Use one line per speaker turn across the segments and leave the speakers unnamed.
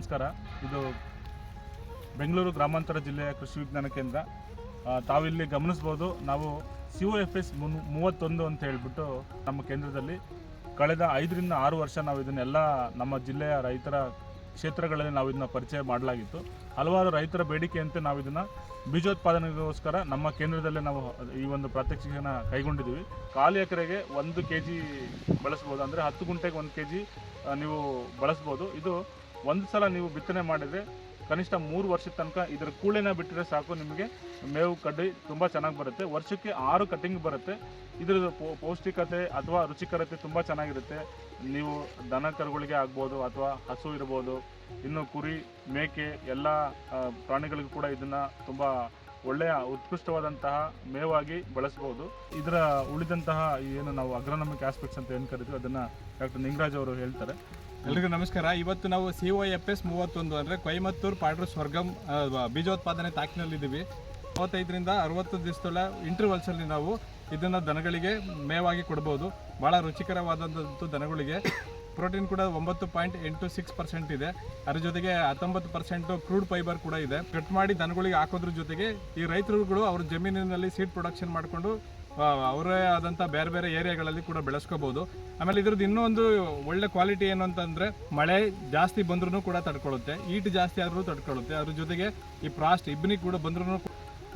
ನಮಸ್ಕಾರ. ಇದು ಬೆಂಗಳೂರು ಗ್ರಾಮಾಂತರ ಜಿಲ್ಲೆಯ ಕೃಷಿ ವಿಜ್ಞಾನ ಕೇಂದ್ರ. ತಾವಿಲ್ಲಿ ಗಮನಿಸ್ಬೋದು ನಾವು ಸಿ ಒ ಎಫ್ ಎಸ್ ಮೂವತ್ತೊಂದು ಅಂತ ಹೇಳಿಬಿಟ್ಟು ನಮ್ಮ ಕೇಂದ್ರದಲ್ಲಿ ಕಳೆದ ಐದರಿಂದ ಆರು ವರ್ಷ ನಾವು ಇದನ್ನೆಲ್ಲ ನಮ್ಮ ಜಿಲ್ಲೆಯ ರೈತರ ಕ್ಷೇತ್ರಗಳಲ್ಲಿ ನಾವು ಇದನ್ನ ಪರಿಚಯ ಮಾಡಲಾಗಿತ್ತು. ಹಲವಾರು ರೈತರ ಬೇಡಿಕೆಯಂತೆ ನಾವು ಇದನ್ನು ಬೀಜೋತ್ಪಾದನೆಗೋಸ್ಕರ ನಮ್ಮ ಕೇಂದ್ರದಲ್ಲೇ ನಾವು ಈ ಒಂದು ಪ್ರಾತ್ಯಕ್ಷಿಕೆಯನ್ನು ಕೈಗೊಂಡಿದ್ದೀವಿ. ಕಾಲು ಎಕರೆಗೆ ಒಂದು ಕೆ ಜಿ ಬಳಸ್ಬೋದು, ಅಂದರೆ ಹತ್ತು ಗುಂಟೆಗೆ ಒಂದು ಕೆ ಜಿ ನೀವು ಬಳಸ್ಬೋದು. ಇದು ಒಂದು ಸಲ ನೀವು ಬಿತ್ತನೆ ಮಾಡಿದರೆ ಕನಿಷ್ಠ ಮೂರು ವರ್ಷದ ತನಕ ಇದರ ಕೂಳೆನ ಬಿಟ್ಟರೆ ಸಾಕು ನಿಮಗೆ. ಮೇವು, ಕಡ್ಡಿ ತುಂಬ ಚೆನ್ನಾಗಿ ಬರುತ್ತೆ. ವರ್ಷಕ್ಕೆ ಆರು ಕಟಿಂಗ್ ಬರುತ್ತೆ. ಇದರ ಪೌಷ್ಟಿಕತೆ ಅಥವಾ ರುಚಿಕರತೆ ತುಂಬ ಚೆನ್ನಾಗಿರುತ್ತೆ. ನೀವು ದನ ಕರುಗಳಿಗೆ ಆಗ್ಬೋದು ಅಥವಾ ಹಸು ಇರ್ಬೋದು, ಇನ್ನು ಕುರಿ, ಮೇಕೆ, ಎಲ್ಲ ಪ್ರಾಣಿಗಳಿಗೂ ಕೂಡ ಇದನ್ನು ತುಂಬ ಒಳ್ಳೆಯ ಉತ್ಕೃಷ್ಟವಾದಂತಹ ಮೇವಾಗಿ ಬಳಸ್ಬೋದು. ಇದರ ಉಳಿದಂತಹ ಏನು ನಾವು ಅಗ್ರನಮಿಕ್ ಆಸ್ಪೆಕ್ಟ್ಸ್ ಅಂತ ಏನು ಕರಿತೀವಿ ಅದನ್ನು ಡಾಕ್ಟರ್ ನಿಂಗರಾಜ್ ಅವರು ಹೇಳ್ತಾರೆ.
ಎಲ್ರಿಗೂ ನಮಸ್ಕಾರ. ಇವತ್ತು ನಾವು ಸಿ ಒ ಎಫ್ ಎಸ್ ಮೂವತ್ತೊಂದು ಅಂದರೆ ಕೊಯಮತ್ತೂರು ಪಾಡ್ರು ಸ್ವರ್ಗಂ ಬೀಜೋತ್ಪಾದನೆ ತಾಕಿನಲ್ಲಿದ್ದೀವಿ. ಮೂವತ್ತೈದರಿಂದ ಅರವತ್ತು ದಿವಸದೊಳ ಇಂಟರ್ವಲ್ಸಲ್ಲಿ ನಾವು ಇದನ್ನು ದನಗಳಿಗೆ ಮೇವಾಗಿ ಕೊಡ್ಬೋದು. ಭಾಳ ರುಚಿಕರವಾದಂಥದ್ದು ದನಗಳಿಗೆ. ಪ್ರೋಟೀನ್ ಕೂಡ ಒಂಬತ್ತು ಪಾಯಿಂಟ್ ಎಂಟು ಸಿಕ್ಸ್ ಪರ್ಸೆಂಟ್ ಇದೆ. ಅದ್ರ ಜೊತೆಗೆ ಹತ್ತೊಂಬತ್ತು ಪರ್ಸೆಂಟು ಕ್ರೂಡ್ ಫೈಬರ್ ಕೂಡ ಇದೆ. ಕಟ್ ಮಾಡಿ ದನಗಳಿಗೆ ಹಾಕೋದ್ರ ಜೊತೆಗೆ ಈ ರೈತರುಗಳು ಅವ್ರ ಜಮೀನಿನಲ್ಲಿ ಸೀಡ್ ಪ್ರೊಡಕ್ಷನ್ ಮಾಡಿಕೊಂಡು ಅವರೇ ಆದಂಥ ಬೇರೆ ಬೇರೆ ಏರಿಯಾಗಳಲ್ಲಿ ಕೂಡ ಬೆಳೆಸ್ಕೋಬಹುದು ಆಮೇಲೆ ಇದ್ರದ್ದು ಇನ್ನೊಂದು ಒಳ್ಳೆ ಕ್ವಾಲಿಟಿ ಏನು ಅಂತಂದ್ರೆ ಮಳೆ ಜಾಸ್ತಿ ಬಂದ್ರೂ ಕೂಡ ತಡ್ಕೊಳ್ಳುತ್ತೆ ಈಟ್ ಜಾಸ್ತಿ ಆದ್ರೂ ತಡ್ಕೊಳ್ಳುತ್ತೆ ಅದ್ರ ಜೊತೆಗೆ ಈ ಪ್ರಾಸ್ಟ್ ಇಬ್ಬನಿ ಕೂಡ ಬಂದ್ರೂ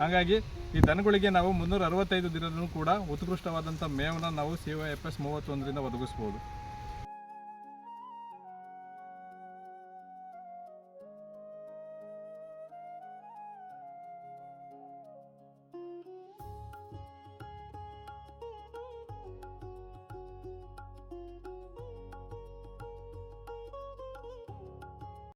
ಹಾಗಾಗಿ ಈ ದನಗಳಿಗೆ ನಾವು ಮುನ್ನೂರ ಅರವತ್ತೈದು ದಿನನೂ ಕೂಡ ಉತ್ಕೃಷ್ಟವಾದಂಥ ಮೇವನ್ನ ನಾವು ಸಿ ಎಫ್ ಎಸ್ ಮೂವತ್ತೊಂದರಿಂದ ಒದಗಿಸ್ಬೋದು.